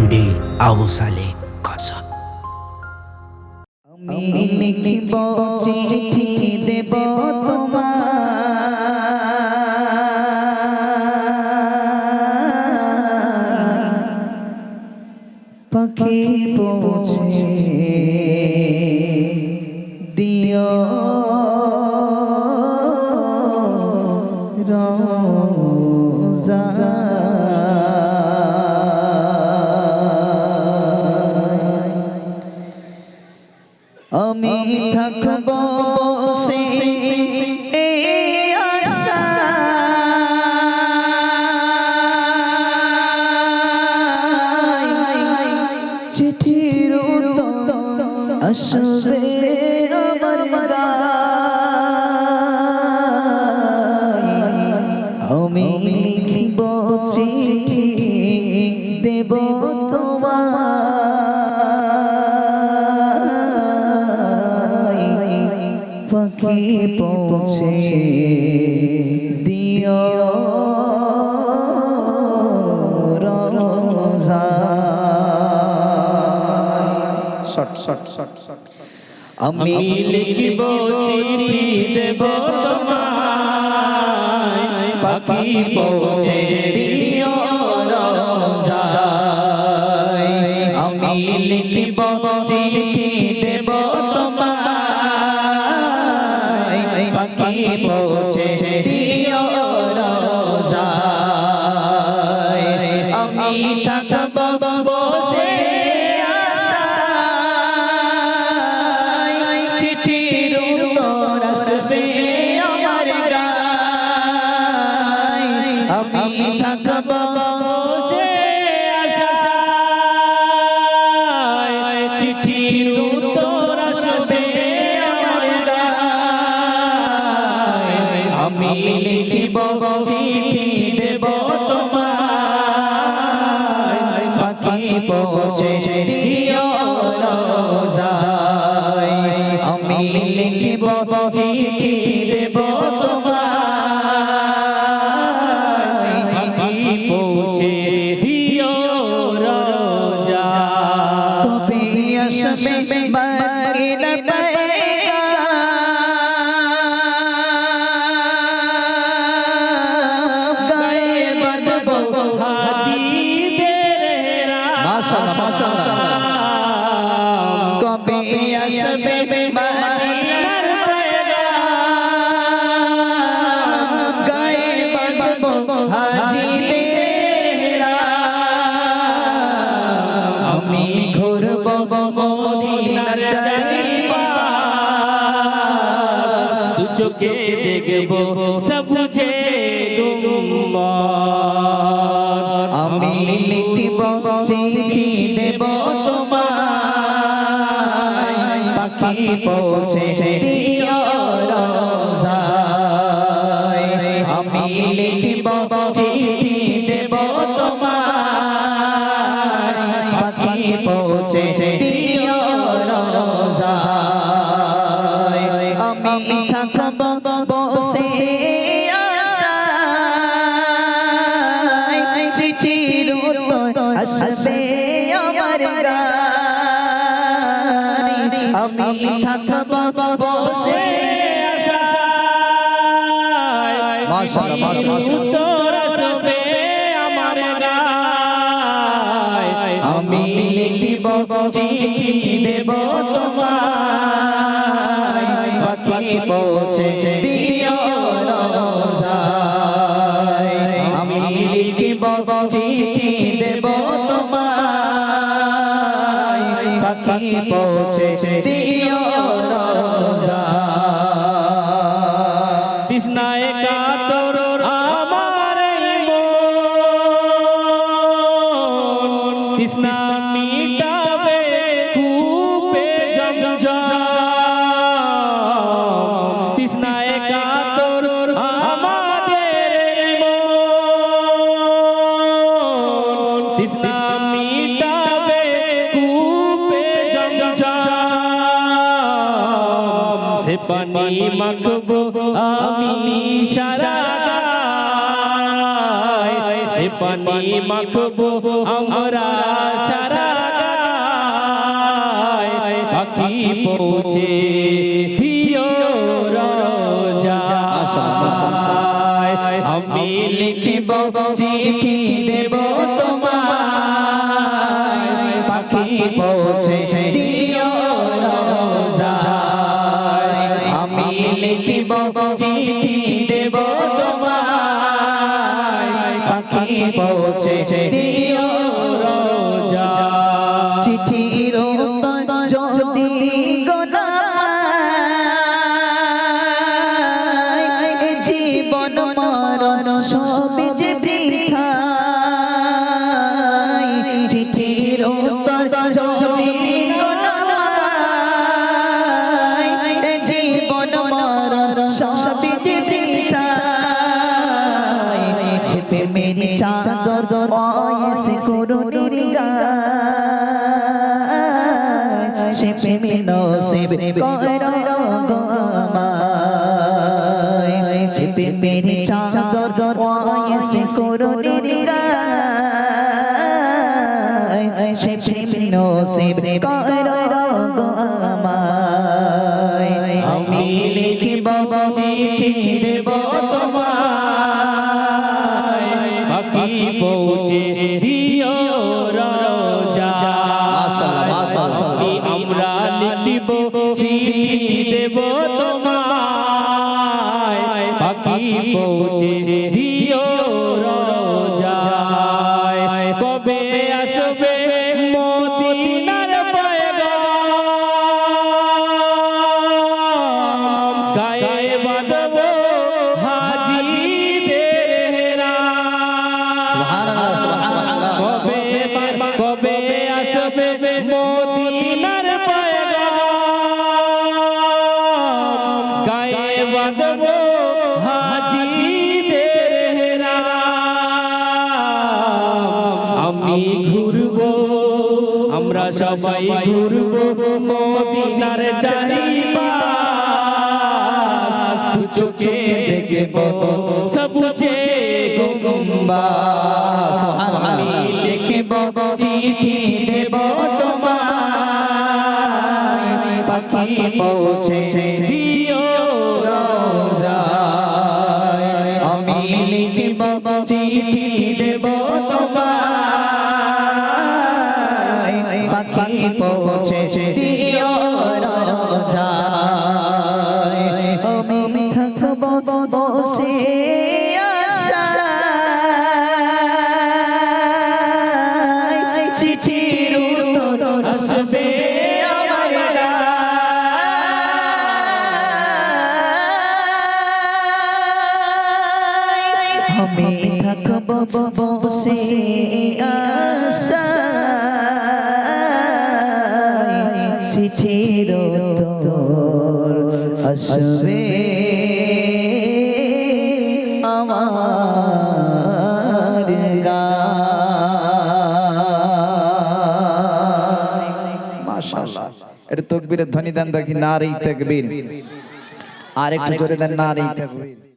MD Abu সালে কসব আমি লিখিব চিঠি দেব তোমার। পাখি পৌঁছে। এই আশায়। চিঠির আসবে আমার পাখি পৌঁছে দিও রোজা শট শট শট শট। আমি লিখিব চিঠি দেব তোমায়। পাখি পৌঁছে দিও রোজায় আমি তোমায় আমি লিখিব মাশাআল্লাহ, মাশাআল্লাহ। কবে আসবে মদিনার পয়গাম গায়ে বাঁধবো হাজিদের আমি ঘুরব মদিনার চারিপাশ চোখে দেখব সবুজে গুম্বাজ আমি লিখিব চিঠি পৌঁছে দিও আমি লিখিব চিঠি দেব পাখি পৌঁছে দিও আমি আমি থাকব বসে মাশাআল্লাহ, মাশাআল্লাহ। আমি লিখিব চিঠি দেব তোমায়। বাকি পৌঁছে দিও পৌঁছে দিও সে পানি মাখবো আমি সারা সে পানি মাখবো আমরা সারা পাখি পৌঁছে দিও রোজা। আমি লিখিব চিঠি দেব তোমায়। পাখি পৌঁছে চিঠি দেব তোমায়। পাখি পৌঁছে দিও রোজা। চিঠির উত্তর যদি জীবন মরণ সব যে বৃথায় ছেপে মেরি চাদর ওইসে করুণীর গায় সে প্রেমে নসিব করো গমায় সে ছেপে মেরি চাদর ওইসে করুণীর গায় পৌঁছে দিও রোজা কবে আসবে মদিনার পয়গাম? গায়ে বাঁধব হাজিদের সুবহানাল্লাহ, সুবহানাল্লাহ। কবে কবে আসবে সবাই ঘুরব মদিনার চারিপাশ। দু চোখে দেখব সবুজে গম্বা আমি লিখব, চিঠি দেব তোমায়। পাখি পৌঁছে আমি থাকব, বসে উত্তর আসবে। এটা তকবীরের ধ্বনি দেন দেখি, নারী তাকবীর। আর একটু জোরে দেন, নারী তাকবীর।